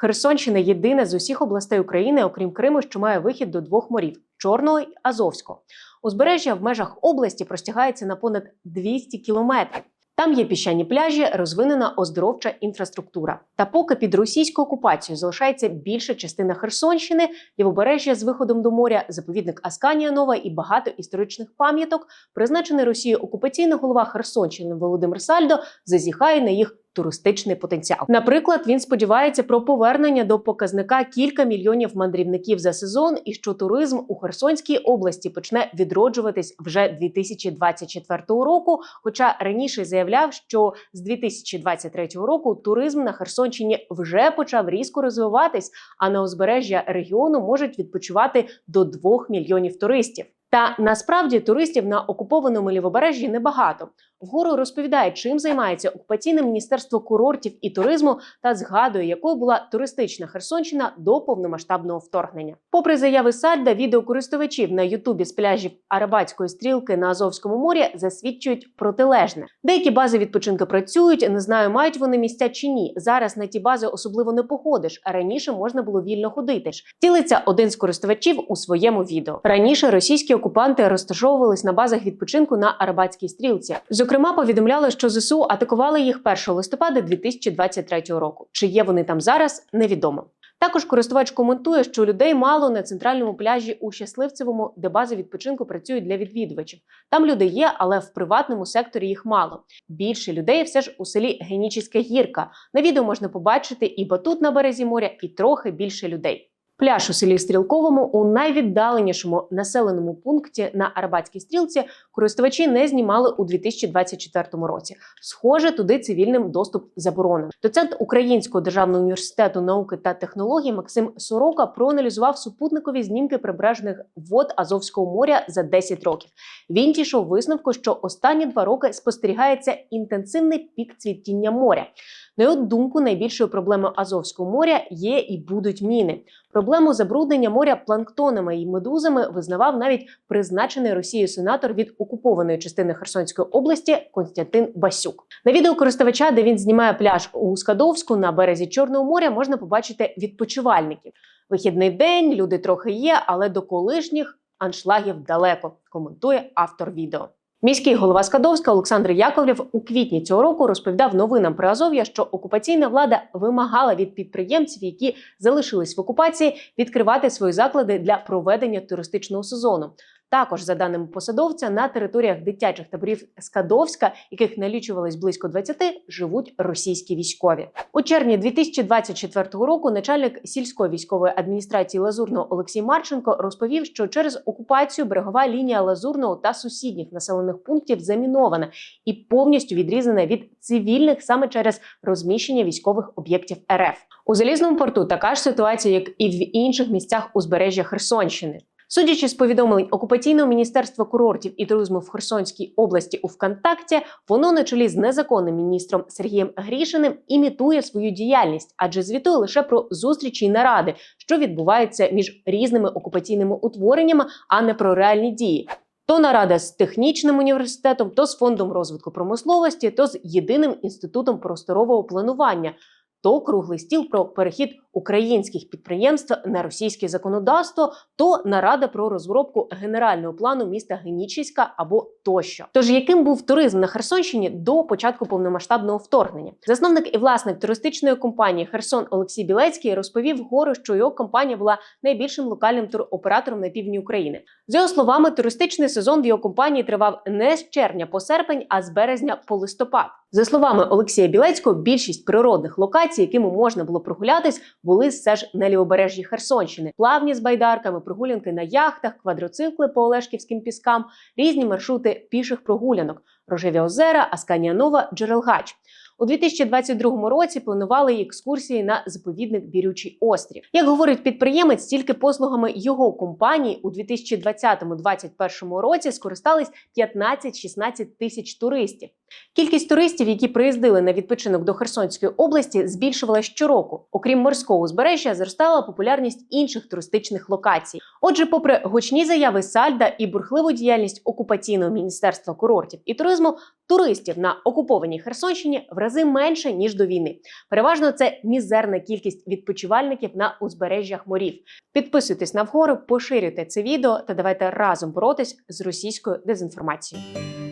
Херсонщина єдина з усіх областей України, окрім Криму, що має вихід до двох морів Чорного й Азовського. Узбережжя в межах області простягається на понад 200 кілометрів. Там є піщані пляжі, розвинена оздоровча інфраструктура. Та поки під російською окупацією залишається більша частина Херсонщини, лівобережжя з виходом до моря, заповідник Асканія Нова і багато історичних пам'яток, призначений Росією окупаційний голова Херсонщини Володимир Сальдо зазіхає на їх туристичний потенціал. Наприклад, він сподівається про повернення до показника кілька мільйонів мандрівників за сезон, і що туризм у Херсонській області почне відроджуватись вже 2024 року. Хоча раніше заявляв, що з 2023 року туризм на Херсонщині вже почав різко розвиватись, а на узбережжя регіону можуть відпочивати до 2 мільйонів туристів. Та насправді туристів на окупованому лівобережжі небагато. Вгору розповідає, чим займається окупаційне міністерство курортів і туризму, та згадує, якою була туристична Херсонщина до повномасштабного вторгнення. Попри заяви Сальда, відеокористувачів на Ютубі з пляжів Арабатської стрілки на Азовському морі засвідчують протилежне. Деякі бази відпочинку працюють. Не знаю, мають вони місця чи ні. Зараз на ті бази особливо не походиш. А раніше можна було вільно ходити. Ділиться один з користувачів у своєму відео. Раніше російські окупанти розташовувались на базах відпочинку на Арабатській стрілці. Зокрема, повідомляли, що ЗСУ атакували їх 1 листопада 2023 року. Чи є вони там зараз, невідомо. Також користувач коментує, що людей мало на центральному пляжі у Щасливцевому, де бази відпочинку працюють для відвідувачів. Там люди є, але в приватному секторі їх мало. Більше людей все ж у селі Генічіська гірка. На відео можна побачити і батут на березі моря, і трохи більше людей. Пляж у селі Стрілковому у найвіддаленішому населеному пункті на Арабатській стрілці користувачі не знімали у 2024 році. Схоже, туди цивільним доступ заборонено. Доцент Українського державного університету науки та технологій Максим Сорока проаналізував супутникові знімки прибережних вод Азовського моря за 10 років. Він дійшов висновку, що останні два роки спостерігається інтенсивний пік цвітіння моря. На його думку, найбільшою проблемою Азовського моря є і будуть міни. Проблему забруднення моря планктонами і медузами визнавав навіть призначений Росією сенатор від окупованої частини Херсонської області Константин Басюк. На відео користувача, де він знімає пляж у Скадовську на березі Чорного моря, можна побачити відпочивальників. Вихідний день, люди трохи є, але до колишніх аншлагів далеко. Коментує автор відео. Міський голова Скадовська Олександр Яковлєв у квітні цього року розповідав новинам про Азов'я, що окупаційна влада вимагала від підприємців, які залишились в окупації, відкривати свої заклади для проведення туристичного сезону. Також, за даними посадовця, на територіях дитячих таборів Скадовська, яких налічувалось близько 20, живуть російські військові. У червні 2024 року начальник сільської військової адміністрації Лазурного Олексій Марченко розповів, що через окупацію берегова лінія Лазурного та сусідніх населених пунктів замінована і повністю відрізана від цивільних саме через розміщення військових об'єктів РФ. У залізному порту така ж ситуація, як і в інших місцях узбережжя Херсонщини. Судячи з повідомлень окупаційного міністерства курортів і туризму в Херсонській області у ВКонтакті, воно на чолі з незаконним міністром Сергієм Грішиним імітує свою діяльність, адже звітує лише про зустрічі й наради, що відбуваються між різними окупаційними утвореннями, а не про реальні дії. То нарада з технічним університетом, то з фондом розвитку промисловості, то з єдиним інститутом просторового планування. То круглий стіл про перехід українських підприємств на російське законодавство, то нарада про розробку генерального плану міста Генічиська або тощо. Тож яким був туризм на Херсонщині до початку повномасштабного вторгнення? Засновник і власник туристичної компанії Херсон Олексій Білецький розповів гору, що його компанія була найбільшим локальним туроператором на півдні України. За його словами, туристичний сезон в його компанії тривав не з червня по серпень, а з березня по листопад. За словами Олексія Білецького, більшість природних локацій, якими можна було прогулятись, були все ж на лівобережжі Херсонщини. Плавні з байдарками, прогулянки на яхтах, квадроцикли по Олешківським піскам, різні маршрути піших прогулянок, рожеві озера, Асканія Нова, Джерелгач. У 2022 році планували й екскурсії на заповідник Бірючий острів. Як говорить підприємець, тільки послугами його компанії у 2020-2021 році скористались 15-16 тисяч туристів. Кількість туристів, які приїздили на відпочинок до Херсонської області, збільшувалась щороку. Окрім морського узбережжя, зростала популярність інших туристичних локацій. Отже, попри гучні заяви Сальда і бурхливу діяльність окупаційного міністерства курортів і туризму, туристів на окупованій Херсонщині в рази менше ніж до війни. Переважно це мізерна кількість відпочивальників на узбережжях морів. Підписуйтесь на вгору, поширюйте це відео та давайте разом боротись з російською дезінформацією.